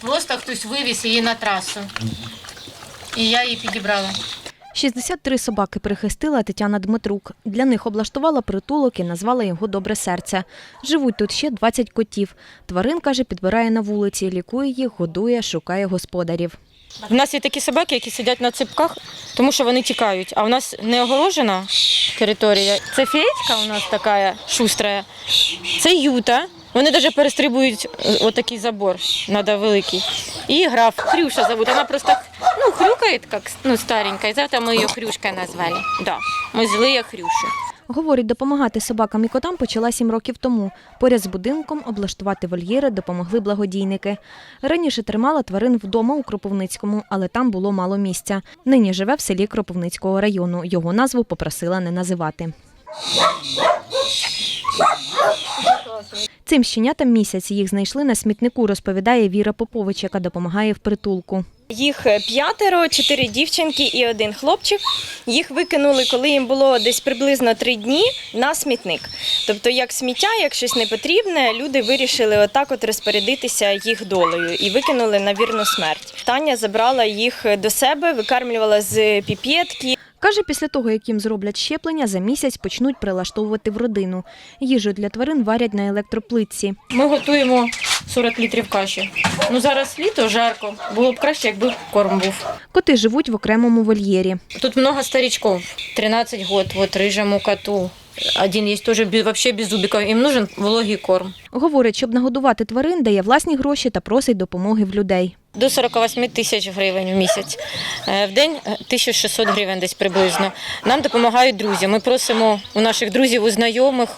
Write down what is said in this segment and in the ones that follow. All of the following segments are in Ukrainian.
Просто хтось вивіз її на трасу. І я її підібрала. 63 собаки прихистила Тетяна Дмитрук. Для них облаштувала притулок і назвала його Добре серце. Живуть тут ще 20 котів. Тварин, каже, підбирає на вулиці, лікує їх, годує, шукає господарів. У нас є такі собаки, які сидять на ципках, тому що вони тікають. А у нас не огорожена територія. Це феєчка у нас така шустра. Це юта. Вони навіть перестрибують е, отакий забор, треба великий. І граф Хрюша зовут. Вона просто ну, хрюкає, як ну, старенька. І завтра ми її Хрюшкою назвали. Да. Ми звали її Хрюшу. Говорить, допомагати собакам і котам почала сім років тому. Поряд з будинком облаштувати вольєри допомогли благодійники. Раніше тримала тварин вдома у Кропивницькому, але там було мало місця. Нині живе в селі Кропивницького району. Його назву попросила не називати. Цим щенятам місяць їх знайшли на смітнику, розповідає Віра Попович, яка допомагає в притулку. Їх п'ятеро, чотири дівчинки і один хлопчик. Їх викинули, коли їм було десь приблизно три дні на смітник. Тобто, як сміття, як щось непотрібне, люди вирішили отак от розпорядитися їх долею і викинули на вірну смерть. Таня забрала їх до себе, викармлювала з піпетки. Каже, після того, як їм зроблять щеплення, за місяць почнуть прилаштовувати в родину. Їжу для тварин варять на електроплитці. Ми готуємо 40 літрів каші. Ну зараз літо, жарко. Було б краще, якби корм був. Коти живуть в окремому вольєрі. Тут много старичков, 13 год, вот рыжему коту. Один тоже без, вообще без зубиков, им нужен вологий корм. Говорить, щоб нагодувати тварин, дає власні гроші та просить допомоги в людей. До 48 тисяч гривень в місяць. Е, В день е, 1600 гривень десь приблизно. Нам допомагають друзі. Ми просимо у наших друзів, у знайомих,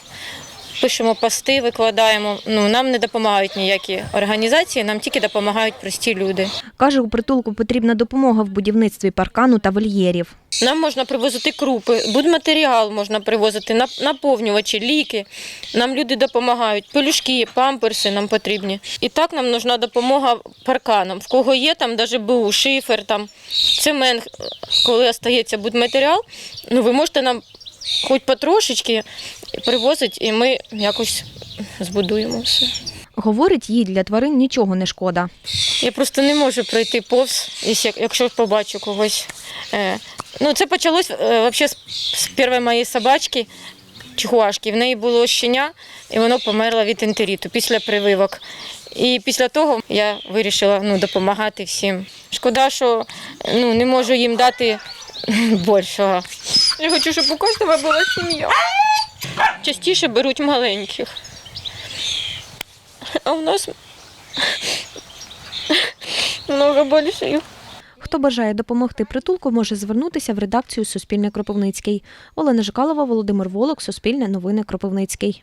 пишемо пости, викладаємо. Ну, нам не допомагають ніякі організації, нам тільки допомагають прості люди. Каже, у притулку потрібна допомога в будівництві паркану та вольєрів. Нам можна привозити крупи, будматеріал можна привозити, нап- наповнювачі, ліки. Нам люди допомагають, пелюшки, памперси нам потрібні. І так нам нужна допомога парканам. В кого є там навіть БУ, шифер, там, цемент, коли остається будматеріал, ну ви можете нам хоч потрошечки привозити, і ми якось збудуємо все. Говорить, їй для тварин нічого не шкода. Я просто не можу пройти повз, якщо- якщо побачу когось. Е, Ну, це почалось е, з, з першої моєї собачки, чихуашки. В неї було щеня, і воно померло від ентеріту після прививок. І після того я вирішила ну, допомагати всім. Шкода, що ну, не можу їм дати більшого. Я хочу, щоб у кожного була сім'я. Частіше беруть маленьких. А в нас много більше. Хто бажає допомогти притулку, може звернутися в редакцію Суспільне Кропивницький. Олена Жикалова, Володимир Волок, Суспільне новини Кропивницький.